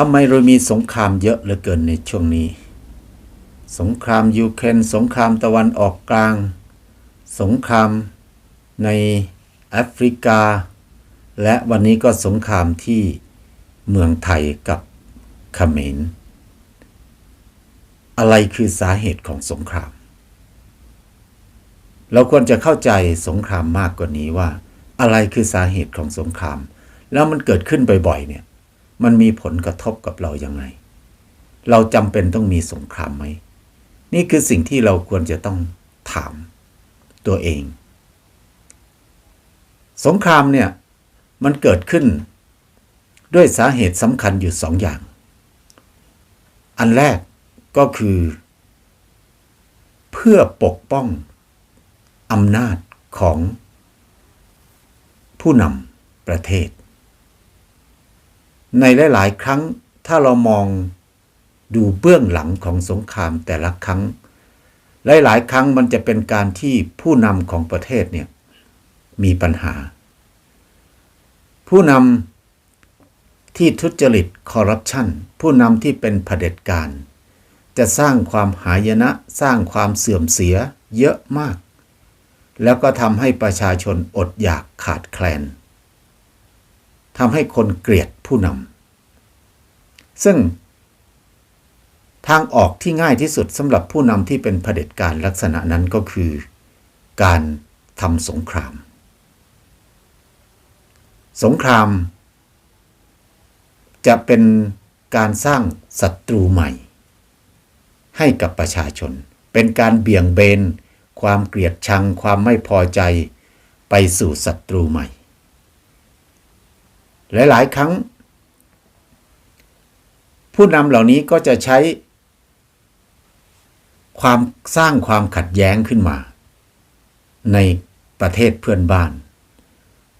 ทำไมเรามีสงครามเยอะเหลือเกินในช่วงนี้ สงครามยูเครนสงครามตะวันออกกลาง สงครามในแอฟริกา และวันนี้ก็สงครามที่เมืองไทยกับเขมร อะไรคือสาเหตุของสงคราม เราควรจะเข้าใจสงครามมากกว่านี้ว่า อะไรคือสาเหตุของสงคราม แล้วมันเกิดขึ้นบ่อยๆเนี่ย มันมีผลกระทบกับเรายังไง เราจำเป็นต้องมีสงครามไหม นี่คือสิ่งที่เราควรจะต้องถามตัวเอง สงครามเนี่ย มันเกิดขึ้นด้วยสาเหตุสำคัญอยู่สองอย่าง อันแรกก็คือ เพื่อปกป้องอำนาจของผู้นำประเทศ ในหลาย ๆ ครั้งถ้าเรามองดูเบื้องหลังของสงครามแต่ละครั้ง หลาย ๆ ครั้งมันจะเป็นการที่ผู้นำของประเทศเนี่ยมีปัญหา ผู้นำที่ทุจริตคอร์รัปชันผู้นำที่เป็นเผด็จการ จะสร้างความหายนะสร้างความเสื่อมเสียเยอะมาก แล้วก็ทำให้ประชาชนอดอยากขาดแคลน ทำให้คนเกลียดผู้นำซึ่งทางออกที่ง่ายที่สุดสำหรับผู้นำที่เป็นเผด็จการลักษณะนั้นก็คือ การทำสงคราม สงคราม จะเป็นการสร้างศัตรูใหม่ ให้กับประชาชน เป็นการเบี่ยงเบน ความเกลียดชัง ความไม่พอใจ ไปสู่ศัตรูใหม่ หลาย ๆ ครั้ง ผู้นำเหล่านี้ก็จะใช้ ความสร้างความขัดแย้งขึ้นมา ในประเทศเพื่อนบ้าน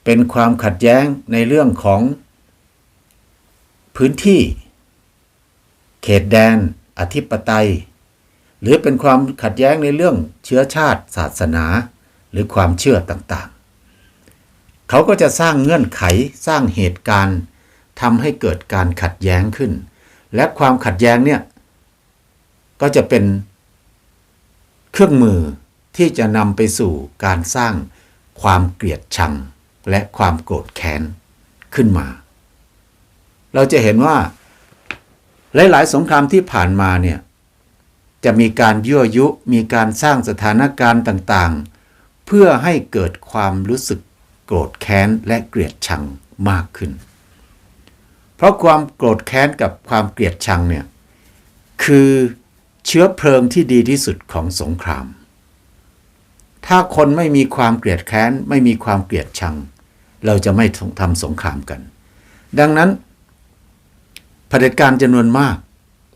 เป็นความขัดแย้งในเรื่องของ พื้นที่ เขตแดน อธิปไตย หรือเป็นความขัดแย้งในเรื่องเชื้อชาติ ศาสนา หรือความเชื่อต่างๆ เขาก็จะสร้างเงื่อนไขสร้างเหตุการณ์ทำให้เกิดการขัดแย้งขึ้น และความขัดแย้งเนี่ยก็จะเป็นเครื่องมือที่จะนำไปสู่การสร้างความเกลียดชังและความโกรธแค้นขึ้นมา เราจะเห็นว่า หลาย ๆ สงครามที่ผ่านมาเนี่ยจะมีการยั่วยุ มีการสร้างสถานการณ์ต่าง ๆ เพื่อให้เกิดความรู้สึก โกรธแค้นและเกลียดชังมากขึ้น เพราะความโกรธแค้นกับความเกลียดชังเนี่ยคือเชื้อเพลิงที่ดีที่สุดของสงคราม ถ้าคนไม่มีความเกลียดแค้นไม่มีความเกลียดชัง เราจะไม่ทำสงครามกัน ดังนั้นเผด็จการจำนวนมาก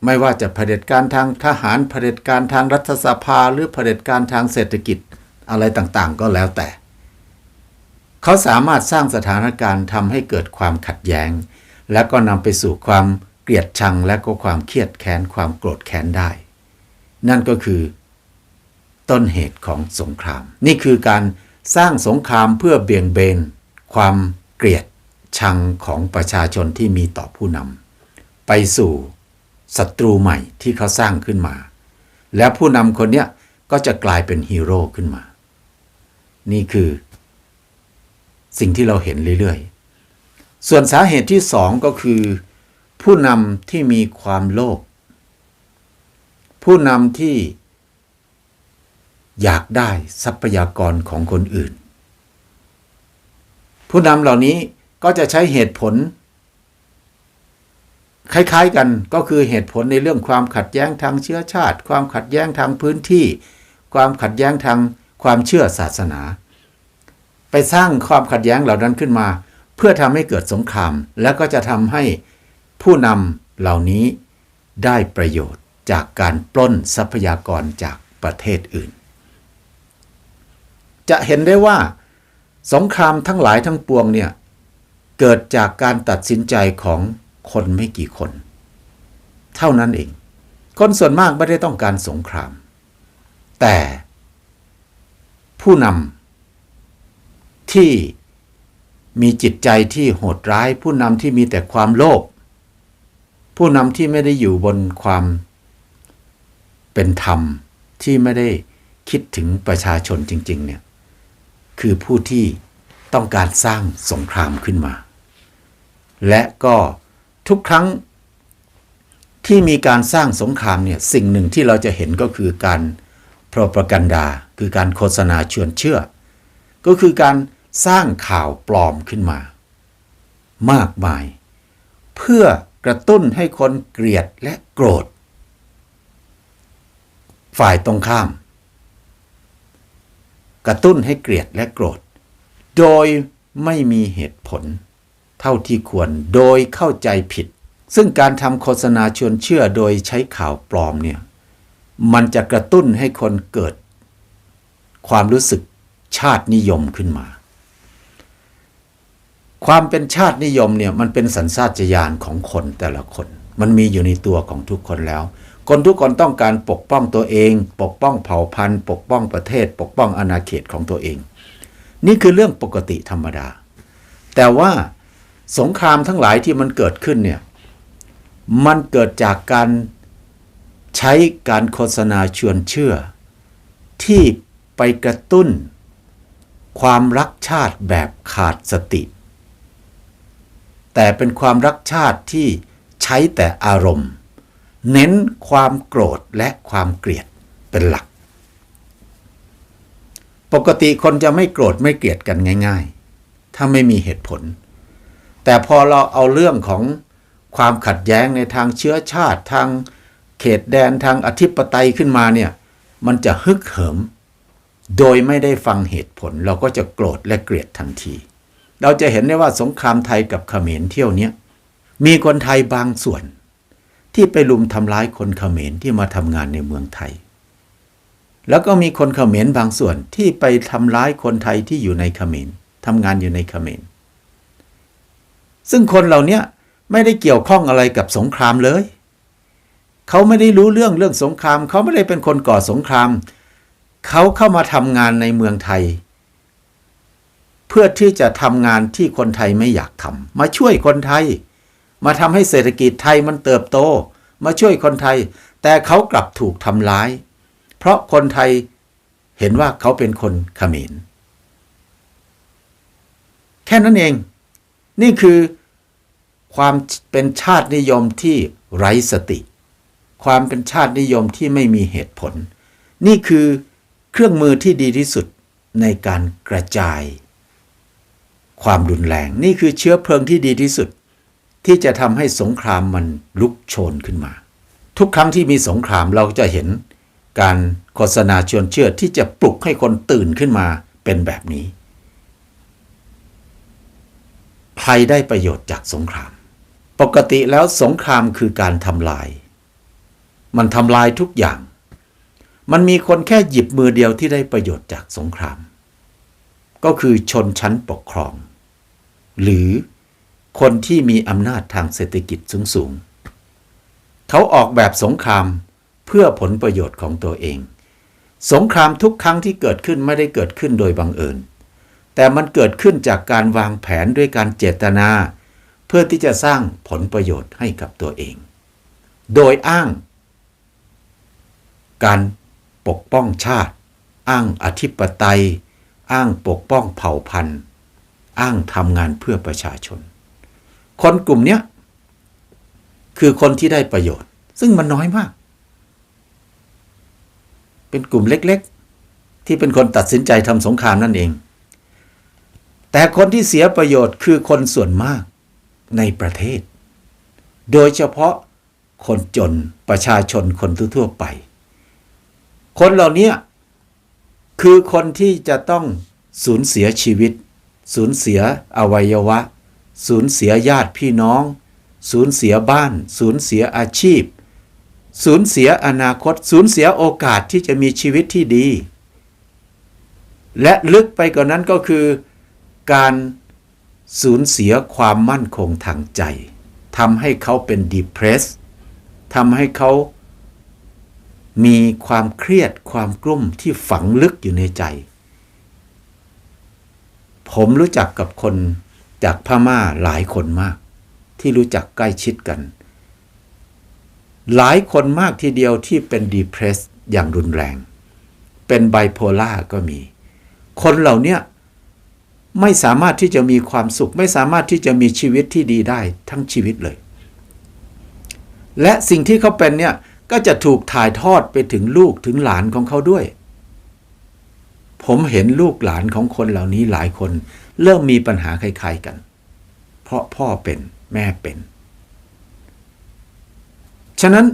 ไม่ว่าจะเผด็จการทางทหารเผด็จการทางรัฐสภา หรือเผด็จการทางเศรษฐกิจอะไรต่างๆ ก็แล้วแต่ เขาสามารถสร้างสถานการณ์ทำให้เกิดความขัดแย้ง และก็นำไปสู่ความเกลียดชังและก็ความเครียดแค้นความโกรธแค้นได้ นั่นก็คือ ต้นเหตุของสงคราม นี่คือการสร้างสงครามเพื่อเบี่ยงเบน ความเกลียดชังของประชาชนที่มีต่อผู้นำไปสู่ศัตรูใหม่ที่เขาสร้างขึ้นมา แล้วผู้นำคนเนี้ยก็จะกลายเป็นฮีโร่ขึ้นมา นี่คือ สิ่งที่เราเห็นเรื่อยๆ ส่วนสาเหตุที่สองก็คือ ผู้นำที่มีความโลภผู้นำที่อยากได้ทรัพยากรของคนอื่น ผู้นำเหล่านี้ก็จะใช้เหตุผล คล้ายๆกันก็คือเหตุผลในเรื่องความขัดแย้งทางเชื้อชาติ ความขัดแย้งทางพื้นที่ ความขัดแย้งทางความเชื่อศาสนา ไปสร้างความขัดแย้งเหล่านั้นขึ้นมา เพื่อทำให้เกิดสงคราม แล้วก็จะทำให้ผู้นำเหล่านี้ได้ประโยชน์จากการปล้นทรัพยากรจากประเทศอื่น จะเห็นได้ว่า สงครามทั้งหลายทั้งปวงเนี่ยเกิดจากการตัดสินใจของคนไม่กี่คน เท่านั้นเอง คนส่วนมากไม่ได้ต้องการสงคราม แต่ผู้นำ ที่มีจิตใจที่โหดร้าย ผู้นำที่มีแต่ความโลภผู้นำที่ไม่ได้อยู่บนความเป็นธรรมที่ไม่ได้คิดถึงประชาชนจริง ๆ เนี่ยคือผู้ที่ต้องการสร้างสงครามขึ้นมา และก็ทุกครั้งที่มีการสร้างสงครามเนี่ยสิ่งหนึ่งที่เราจะเห็นก็คือการโปรปกันดา คือการโฆษณาชวนเชื่อ ก็คือการ สร้างข่าวปลอมขึ้นมา มากมาย เพื่อกระตุ้นให้คนเกลียดและโกรธ ฝ่ายตรงข้าม กระตุ้นให้เกลียดและโกรธ โดยไม่มีเหตุผล เท่าที่ควรโดยเข้าใจผิด ซึ่งการทำโฆษณาชวนเชื่อโดยใช้ข่าวปลอมเนี่ยมันจะกระตุ้นให้คนเกิด ความรู้สึกชาตินิยมขึ้นมา ความเป็นชาตินิยมเนี่ยมันเป็นสัญชาตญาณของคนแต่ละคน มันมีอยู่ในตัวของทุกคนแล้ว คนทุกคนต้องการปกป้องตัวเอง ปกป้องเผ่าพันธุ์ ปกป้องประเทศ ปกป้องอาณาเขตของตัวเอง นี่คือเรื่องปกติธรรมดา แต่ว่าสงครามทั้งหลายที่มันเกิดขึ้นเนี่ยมันเกิดจากการใช้การโฆษณาชวนเชื่อ ที่ไปกระตุ้น ความรักชาติแบบขาดสติ แต่เป็นความรักชาติที่ใช้แต่อารมณ์ เน้นความโกรธและความเกลียดเป็นหลัก ปกติคนจะไม่โกรธไม่เกลียดกันง่าย ๆ ถ้าไม่มีเหตุผล แต่พอเราเอาเรื่องของความขัดแย้งในทางเชื้อชาติทางเขตแดนทางอธิปไตยขึ้นมาเนี่ยมันจะฮึกเหิม โดยไม่ได้ฟังเหตุผลเราก็จะโกรธและเกลียดทันที เราจะเห็นได้ว่าสงครามไทยกับเขมรเที่ยวนี้มีคนไทยบางส่วน ที่ไปลุมทำร้ายคนเขมรที่มาทำงานในเมืองไทย แล้วก็มีคนเขมรบางส่วนที่ไปทำร้ายคนไทยที่อยู่ในเขมรทำงานอยู่ในเขมรซึ่งคนเหล่านี้ไม่ได้เกี่ยวข้องอะไรกับสงครามเลย เขาไม่ได้รู้เรื่องเรื่องสงคราม เขาไม่ได้เป็นคนก่อสงคราม เขาเข้ามาทำงานในเมืองไทย เพื่อที่จะทำงานที่คนไทยไม่อยากทำมาช่วยคนไทย มาทำให้เศรษฐกิจไทยมันเติบโต มาช่วยคนไทย แต่เขากลับถูกทำร้าย เพราะคนไทยเห็นว่าเขาเป็นคนขมรแค่นั้นเอง นี่คือความเป็นชาตินิยมที่ไร้สติ ความเป็นชาตินิยมที่ไม่มีเหตุผล นี่คือเครื่องมือที่ดีที่สุดในการกระจาย ความรุนแรง นี่คือเชื้อเพลิงที่ดีที่สุด ที่จะทำให้สงครามมันลุกโชนขึ้นมา ทุกครั้งที่มีสงครามเราจะเห็น การโฆษณาชวนเชื่อที่จะปลุกให้คนตื่นขึ้นมาเป็นแบบนี้ ใครได้ประโยชน์จากสงคราม ปกติแล้วสงครามคือการทำลาย มันทำลายทุกอย่าง มันมีคนแค่หยิบมือเดียวที่ได้ประโยชน์จากสงครามก็คือชนชั้นปกครอง หรือคนที่มีอำนาจทางเศรษฐกิจสูงๆเขาออกแบบสงครามเพื่อผลประโยชน์ของตัวเอง สงครามทุกครั้งที่เกิดขึ้นไม่ได้เกิดขึ้นโดยบังเอิญ แต่มันเกิดขึ้นจากการวางแผนด้วยการเจตนา เพื่อที่จะสร้างผลประโยชน์ให้กับตัวเอง โดยอ้าง การปกป้องชาติ อ้างอธิปไตย อ้างปกป้องเผ่าพันธุ์ อ้างทำงานเพื่อประชาชน คนกลุ่มนี้คือคนที่ได้ประโยชน์ ซึ่งมันน้อยมาก เป็นกลุ่มเล็กๆ ที่เป็นคนตัดสินใจทำสงครามนั่นเอง แต่คนที่เสียประโยชน์คือคนส่วนมากในประเทศ โดยเฉพาะคนจนประชาชนคนทั่วๆไป คนเหล่านี้คือคนที่จะต้องสูญเสียชีวิต สูญเสียอวัยวะ สูญเสียญาติพี่น้อง สูญเสียบ้าน สูญเสียอาชีพ สูญเสียอนาคต สูญเสียโอกาสที่จะมีชีวิตที่ดี และลึกไปกว่านั้นก็คือ การสูญเสียความมั่นคงทางใจทำให้เขาเป็น depressed ทำให้เขามีความเครียดความกลุ้มที่ฝังลึกอยู่ในใจ ผมรู้จักกับคนจากพม่าหลายคนมาก ที่รู้จักใกล้ชิดกัน หลายคนมากทีเดียวที่เป็น depressed อย่างรุนแรง เป็นไบโพล่าก็มี คนเหล่านี้ไม่สามารถที่จะมีความสุข ไม่สามารถที่จะมีชีวิตที่ดีได้ทั้งชีวิตเลย และสิ่งที่เขาเป็นเนี่ยก็จะถูกถ่ายทอดไปถึงลูกถึงหลานของเขาด้วย ผมเห็นลูกหลานของคนเหล่านี้หลายคน เริ่มมีปัญหาคล้ายๆกัน เพราะพ่อเป็นแม่เป็น ฉะนั้น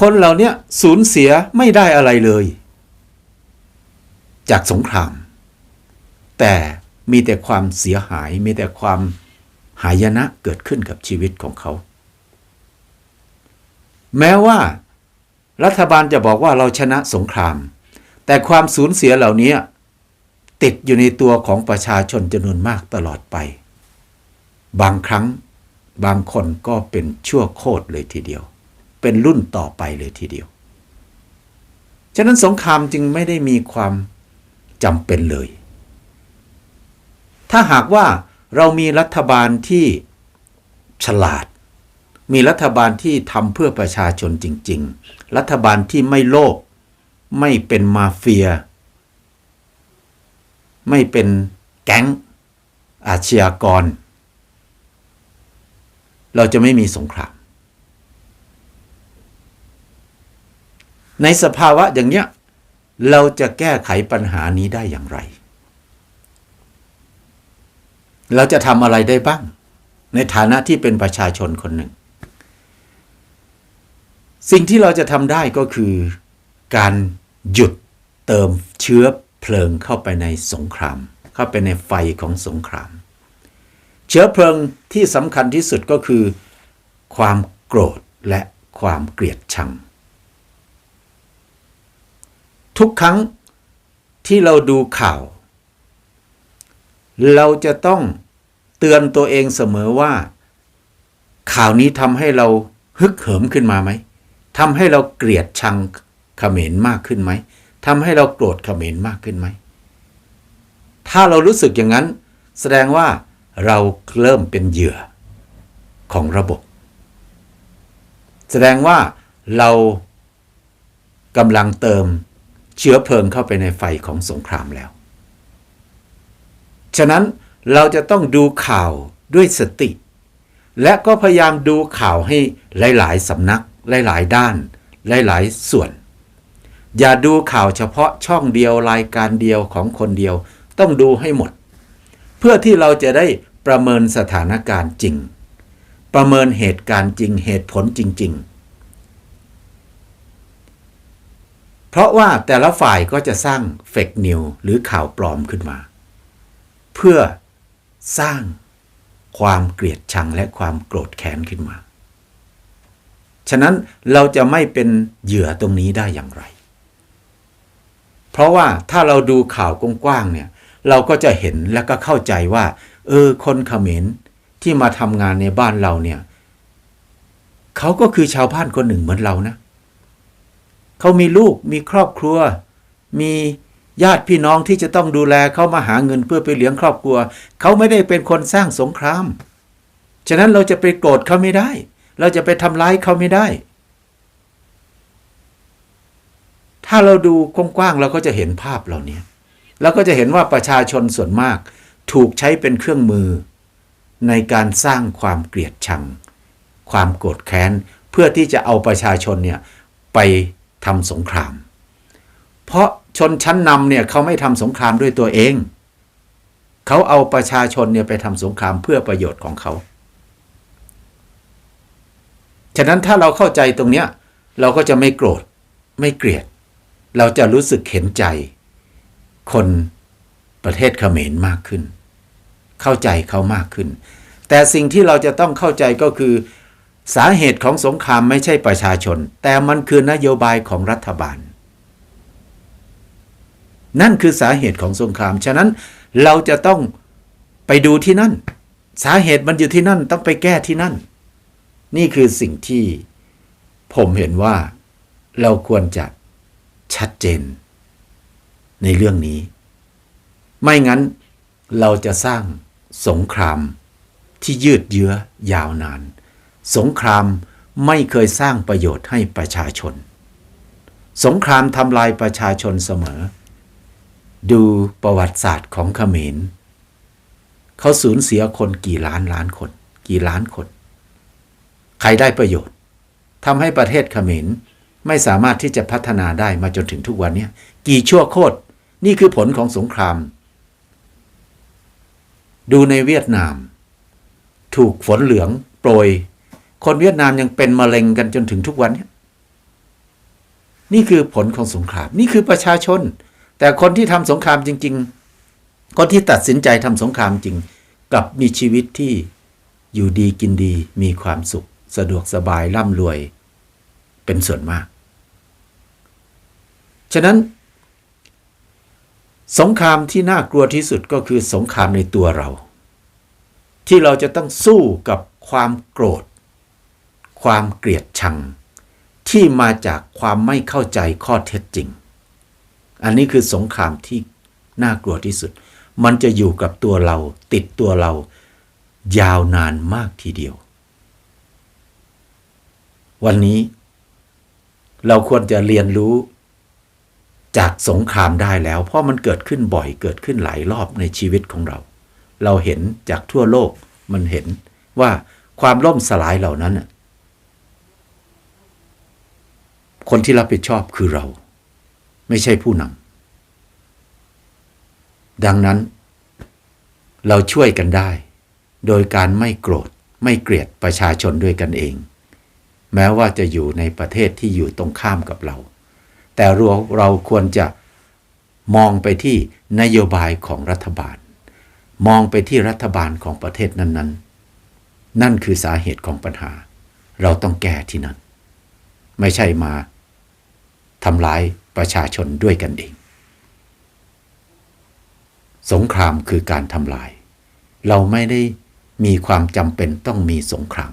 คนเหล่านี้สูญเสียไม่ได้อะไรเลย จากสงคราม แต่มีแต่ความเสียหายมีแต่ความหายนะเกิดขึ้นกับชีวิตของเขา แม้ว่า รัฐบาลจะบอกว่าเราชนะสงคราม แต่ความสูญเสียเหล่านี้ ติดอยู่ในตัวของประชาชนจำนวนมากตลอดไป บางครั้งบางคนก็เป็นชั่วโคตรเลยทีเดียว เป็นรุ่นต่อไปเลยทีเดียว ฉะนั้นสงครามจึงไม่ได้มีความจำเป็นเลย ถ้าหากว่าเรามีรัฐบาลที่ฉลาด มีรัฐบาลที่ทำเพื่อประชาชนจริง ๆ รัฐบาลที่ไม่โลภไม่เป็นมาเฟีย ไม่เป็นแก๊งอาชญากร เราจะไม่มีสงคราม ในสภาวะอย่างเนี้ยเราจะแก้ไขปัญหานี้ได้อย่างไร เราจะทำอะไรได้บ้าง ในฐานะที่เป็นประชาชนคนหนึ่ง สิ่งที่เราจะทำได้ก็คือ การหยุดเติมเชื้อ ลิงเข้าไปในสงคราม เข้าไปในไฟของสงคราม เชื้อเพลิงที่สำคัญที่สุดก็คือ ความโกรธและความเกลียดชัง ทุกครั้งที่เราดูข่าว เราจะต้องเตือนตัวเองเสมอว่า ข่าวนี้ทำให้เราฮึกเหิมขึ้นมาไหมทำให้เราเกลียดชังเขมรมากขึ้นไหม ทำให้เราโกรธเขมรมากขึ้นไหม ถ้าเรารู้สึกอย่างนั้น แสดงว่าเราเริ่มเป็นเหยื่อของระบบ แสดงว่าเรากำลังเติมเชื้อเพลิงเข้าไปในไฟของสงครามแล้ว ฉะนั้นเราจะต้องดูข่าวด้วยสติ และก็พยายามดูข่าวให้หลาย ๆสำนัก หลาย ๆ ด้าน หลาย ๆ ส่วน อย่าดูข่าวเฉพาะช่องเดียวรายการเดียวของคนเดียว ต้องดูให้หมด เพื่อที่เราจะได้ประเมินสถานการณ์จริง ประเมินเหตุการณ์จริงเหตุผลจริง ๆ เพราะว่าแต่ละฝ่ายก็จะสร้างเฟกนิวหรือข่าวปลอมขึ้นมา เพื่อสร้างความเกลียดชังและความโกรธแค้นขึ้นมา ฉะนั้นเราจะไม่เป็นเหยื่อตรงนี้ได้อย่างไร เพราะว่าถ้าเราดูข่าวกว้างๆเนี่ยเราก็จะเห็นและก็เข้าใจว่า เออคนเขมรที่มาทำงานในบ้านเราเนี่ยเขาก็คือชาวบ้านคนหนึ่งเหมือนเรานะเขามีลูกมีครอบครัว มีญาติพี่น้องที่จะต้องดูแลเขามาหาเงินเพื่อไปเลี้ยงครอบครัว เขาไม่ได้เป็นคนสร้างสงคราม ฉะนั้นเราจะไปโกรธเขาไม่ได้ เราจะไปทำร้ายเขาไม่ได้ ถ้าเราดูกว้างๆเราก็จะเห็นภาพเหล่านี้เราก็จะเห็นว่าประชาชนส่วนมากถูกใช้เป็นเครื่องมือ ในการสร้างความเกลียดชัง ความโกรธแค้น เพื่อที่จะเอาประชาชนเนี่ยไปทำสงคราม เพราะชนชั้นนำเนี่ยเขาไม่ทำสงครามด้วยตัวเอง เขาเอาประชาชนเนี่ยไปทำสงครามเพื่อประโยชน์ของเขา ฉะนั้นถ้าเราเข้าใจตรงเนี้ยเราก็จะไม่โกรธไม่เกลียด เราจะรู้สึกเห็นใจ คนประเทศเขมรมากขึ้น เข้าใจเขามากขึ้น แต่สิ่งที่เราจะต้องเข้าใจก็คือ สาเหตุของสงครามไม่ใช่ประชาชน แต่มันคือนโยบายของรัฐบาล นั่นคือสาเหตุของสงคราม ฉะนั้นเราจะต้องไปดูที่นั่น สาเหตุมันอยู่ที่นั่นต้องไปแก้ที่นั่น นี่คือสิ่งที่ผมเห็นว่าเราควรจะ ชัดเจน ในเรื่องนี้ ไม่งั้นเราจะสร้างสงครามที่ยืดเยื้อยาวนาน สงครามไม่เคยสร้างประโยชน์ให้ประชาชน สงครามทำลายประชาชนเสมอ ดูประวัติศาสตร์ของเขมรเขาสูญเสียคนกี่ล้านล้านคน กี่ล้านคน ใครได้ประโยชน์ทำให้ประเทศเขมร ไม่สามารถที่จะพัฒนาได้มาจนถึงทุกวันนี้กี่ชั่วโคตรนี่คือผลของสงคราม ดูในเวียดนาม ถูกฝนเหลืองโปรย คนเวียดนามยังเป็นมะเร็งกันจนถึงทุกวันนี้นี่คือผลของสงคราม นี่คือประชาชน แต่คนที่ทำสงครามจริง ๆ คนที่ตัดสินใจทำสงครามจริง กลับมีชีวิตที่อยู่ดีกินดีมีความสุข สะดวกสบายร่ำรวย เป็นส่วนมาก ฉะนั้น สงครามที่น่ากลัวที่สุดก็คือสงครามในตัวเรา ที่เราจะต้องสู้กับความโกรธ ความเกลียดชัง ที่มาจากความไม่เข้าใจข้อเท็จจริง อันนี้คือสงครามที่น่ากลัวที่สุด มันจะอยู่กับตัวเราติดตัวเรา ยาวนานมากทีเดียว วันนี้เราควรจะเรียนรู้ จากสงครามได้แล้ว เพราะมันเกิดขึ้นบ่อยเกิดขึ้นหลายรอบในชีวิตของเรา เราเห็นจากทั่วโลกมันเห็นว่าความล่มสลายเหล่านั้น คนที่รับผิดชอบคือเรา ไม่ใช่ผู้นำดังนั้น เราช่วยกันได้ โดยการไม่โกรธไม่เกลียดประชาชนด้วยกันเอง แม้ว่าจะอยู่ในประเทศที่อยู่ตรงข้ามกับเรา แต่เราเราควรจะมองไปที่นโยบายของรัฐบาล มองไปที่รัฐบาลของประเทศนั้นๆนั่นคือสาเหตุของปัญหา เราต้องแก้ที่นั่น ไม่ใช่มาทำร้ายประชาชนด้วยกันเอง สงครามคือการทำลาย เราไม่ได้มีความจำเป็นต้องมีสงคราม